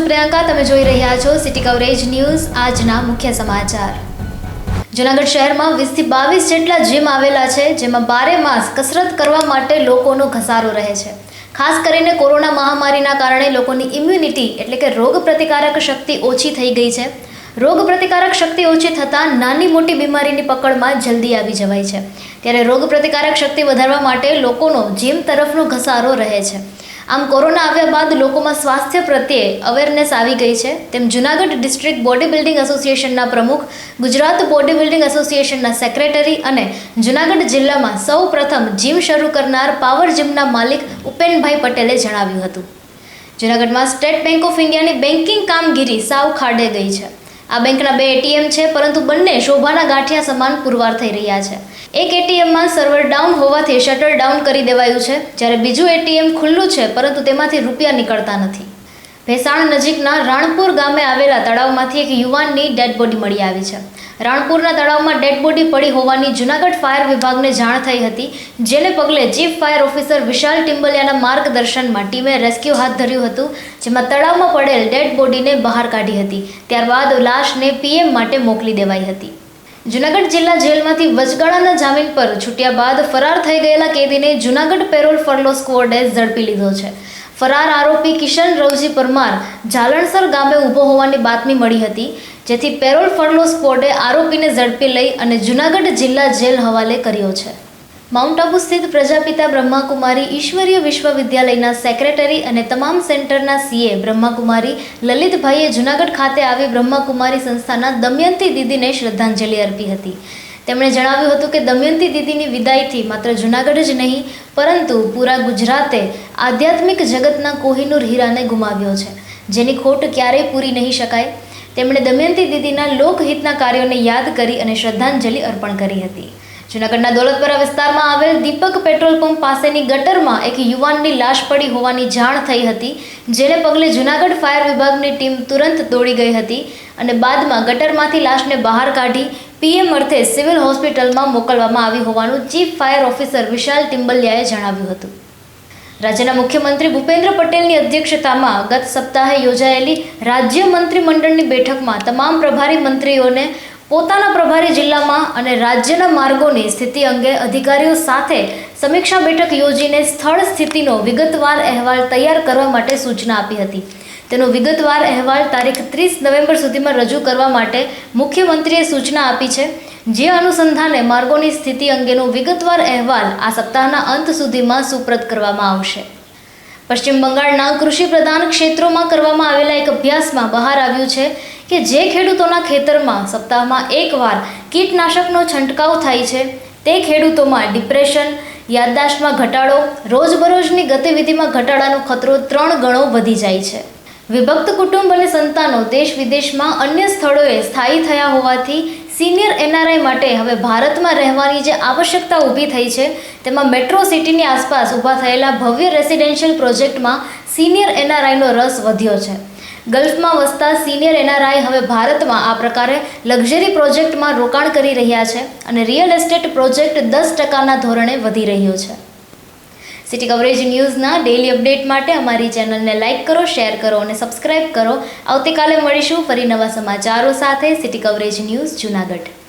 છું પ્રિયંકા, તમે જોઈ રહ્યા છો સિટી કવરેજ ન્યૂઝ, આજના મુખ્ય સમાચાર. જૂનાગઢ શહેરમાં વીસથી બાવીસ જેટલા જીમ આવેલા છે, જેમાં બારે માસ કસરત કરવા માટે લોકોનો ઘસારો રહે છે. ખાસ કરીને કોરોના મહામારીના કારણે લોકોની ઇમ્યુનિટી એટલે કે રોગ પ્રતિકારક શક્તિ ઓછી થઈ ગઈ છે. રોગ પ્રતિકારક શક્તિ ઓછી થતાં નાની મોટી બીમારીની પકડમાં જલ્દી આવી જવાય છે. ત્યારે રોગ પ્રતિકારક શક્તિ વધારવા માટે લોકોનો જીમ તરફનો ઘસારો રહે છે. આમ કોરોના આવ્યા બાદ લોકોમાં સ્વાસ્થ્ય પ્રત્યે અવેરનેસ આવી ગઈ છે. તેમ જૂનાગઢ ડિસ્ટ્રિક્ટ બોડી બિલ્ડિંગ એસોસિએશનના પ્રમુખ, ગુજરાત બોડી બિલ્ડિંગ એસોસિએશનના સેક્રેટરી અને જૂનાગઢ જિલ્લામાં સૌ પ્રથમ જીમ શરૂ કરનાર પાવર જીમના માલિક ઉપેનભાઈ પટેલે જણાવ્યું હતું. જૂનાગઢમાં સ્ટેટ બેંક ઓફ ઇન્ડિયાની બેન્કિંગ કામગીરી સાવ ખાડે ગઈ છે. આ બેંકના બે એટીએમ છે, પરંતુ બંને શોભાના ગાંઠિયા સમાન પુરવાર થઈ રહ્યા છે. એક એટીએમમાં સર્વર ડાઉન હોવાથી શટર ડાઉન કરી દેવાયું છે. જ્યારે બીજું એટીએમ ખુલ્લું છે, પરંતુ તેમાંથી રૂપિયા નીકળતા નથી. ભેસાણ નજીકના રાણપુર ગામે આવેલા તળાવમાંથી એક યુવાનની ડેડ બોડી મળી આવી છે. રાણપુરના તળાવમાં ડેડ બોડી પડી હોવાની જૂનાગઢ ફાયર વિભાગને જાણ થઈ હતી, જેને પગલે ચીફ ફાયર ઓફિસર વિશાલ ટિમ્બલિયાના માર્ગદર્શનમાં ટીમે રેસ્ક્યુ હાથ ધર્યું હતું, જેમાં તળાવમાં પડેલ ડેડ બોડીને બહાર કાઢી હતી. ત્યારબાદ લાશને પીએમ માટે મોકલી દેવાઈ હતી. જૂનાગઢ જિલ્લા જેલમાંથી વચગાળાના જામીન પર છૂટ્યા બાદ ફરાર થઈ ગયેલા કેદીને જુનાગઢ પેરોલ ફરલો સ્કવોડે ઝડપી લીધો છે. ફરાર આરોપી કિશન રવજી પરમાર જાલણસર ગામે ઊભો હોવાની બાતમી મળી હતી, જેથી પેરોલ ફરલો સ્કવોડે આરોપીને ઝડપી લઈ અને જૂનાગઢ જિલ્લા જેલ હવાલે કર્યો છે. માઉન્ટ આબુ સ્થિત પ્રજાપિતા બ્રહ્માકુમારી ઈશ્વરીય વિશ્વવિદ્યાલયના સેક્રેટરી અને તમામ સેન્ટરના સીએ બ્રહ્માકુમારી લલિતભાઈએ જૂનાગઢ ખાતે આવી બ્રહ્માકુમારી સંસ્થાના દમયંતી દીદીને શ્રદ્ધાંજલિ અર્પી હતી. તેમણે જણાવ્યું હતું કે દમયંતી દીદીની વિદાયથી માત્ર જૂનાગઢ જ નહીં, પરંતુ પૂરા ગુજરાતે આધ્યાત્મિક જગતના કોહિનૂર હીરાને ગુમાવ્યો છે. જેની ખોટ ક્યારેય પૂરી નહીં શકાય. તેમણે દમયંતી દીદીના લોકહિતના કાર્યોને યાદ કરી અને શ્રદ્ધાંજલિ અર્પણ કરી હતી. જૂનાગઢના દોલતપરા વિસ્તારમાં આવેલ દીપક પેટ્રોલ પંપ પાસેની ગટરમાં એક યુવાનની લાશ પડી હોવાની જાણ થઈ હતી, જેને પગલે જૂનાગઢ ફાયર વિભાગની ટીમ તુરંત દોડી ગઈ હતી અને બાદમાં ગટરમાંથી લાશને બહાર કાઢી પીએમ અર્થે સિવિલ હોસ્પિટલમાં મોકલવામાં આવી હોવાનું ચીફ ફાયર ઓફિસર વિશાલ ટિમ્બલિયાએ જણાવ્યું હતું. રાજ્યના મુખ્યમંત્રી ભૂપેન્દ્ર પટેલની અધ્યક્ષતામાં ગત સપ્તાહે યોજાયેલી રાજ્ય મંત્રીમંડળની બેઠકમાં તમામ પ્રભારી મંત્રીઓને પોતાના પ્રભારી જિલ્લામાં અને રાજ્યના માર્ગોની સ્થિતિ અંગે અધિકારીઓ સાથે સમીક્ષા બેઠક યોજીને સ્થળ સ્થિતિનો વિગતવાર અહેવાલ તૈયાર કરવા માટે સૂચના આપી હતી. તેનો વિગતવાર અહેવાલ તારીખ ત્રીસ નવેમ્બર સુધીમાં રજૂ કરવા માટે મુખ્યમંત્રીએ સૂચના આપી છે. જે અનુસંધાને માર્ગોની સ્થિતિ અંગેનો વિગતવાર અહેવાલ આ સપ્તાહના અંત સુધીમાં સુપ્રત કરવામાં આવશે. પશ્ચિમ બંગાળના કૃષિ પ્રધાન ક્ષેત્રોમાં કરવામાં આવેલા એક અભ્યાસમાં બહાર આવ્યું છે કે જે ખેડૂતોના ખેતરમાં સપ્તાહમાં એકવાર કીટનાશકનો છંટકાવ થાય છે, તે ખેડૂતોમાં ડિપ્રેશન, યાદદાશ્તમાં ઘટાડો, રોજબરોજની ગતિવિધિમાં ઘટાડાનો ખતરો ત્રણ ગણો વધી જાય છે. વિભક્ત કુટુંબ અને સંતાનો દેશ વિદેશમાં અન્ય સ્થળોએ સ્થાયી થયા હોવાથી સિનિયર એનઆરઆઈ માટે હવે ભારતમાં રહેવાની જે આવશ્યકતા ઊભી થઈ છે, તેમાં મેટ્રો સિટીની આસપાસ ઊભા થયેલા ભવ્ય રેસિડેન્શિયલ પ્રોજેક્ટમાં સિનિયર એનઆરઆઈનો રસ વધ્યો છે. ગલ્ફમાં વસતા સિનિયર એનઆરઆઈ હવે ભારતમાં આ પ્રકારે લક્ઝરી પ્રોજેક્ટમાં રોકાણ કરી રહ્યા છે અને રિયલ એસ્ટેટ પ્રોજેક્ટ દસ ટકાના ધોરણે વધી રહ્યો છે. સિટી કવરેજ ન્યૂઝના ડેઇલી અપડેટ માટે અમારી ચેનલને લાઇક કરો શેર કરો અને સબસ્ક્રાઇબ કરો. આવતીકાલે મળીશું ફરી નવા સમાચારો સાથે સિટી કવરેજ ન્યૂઝ જૂનાગઢ.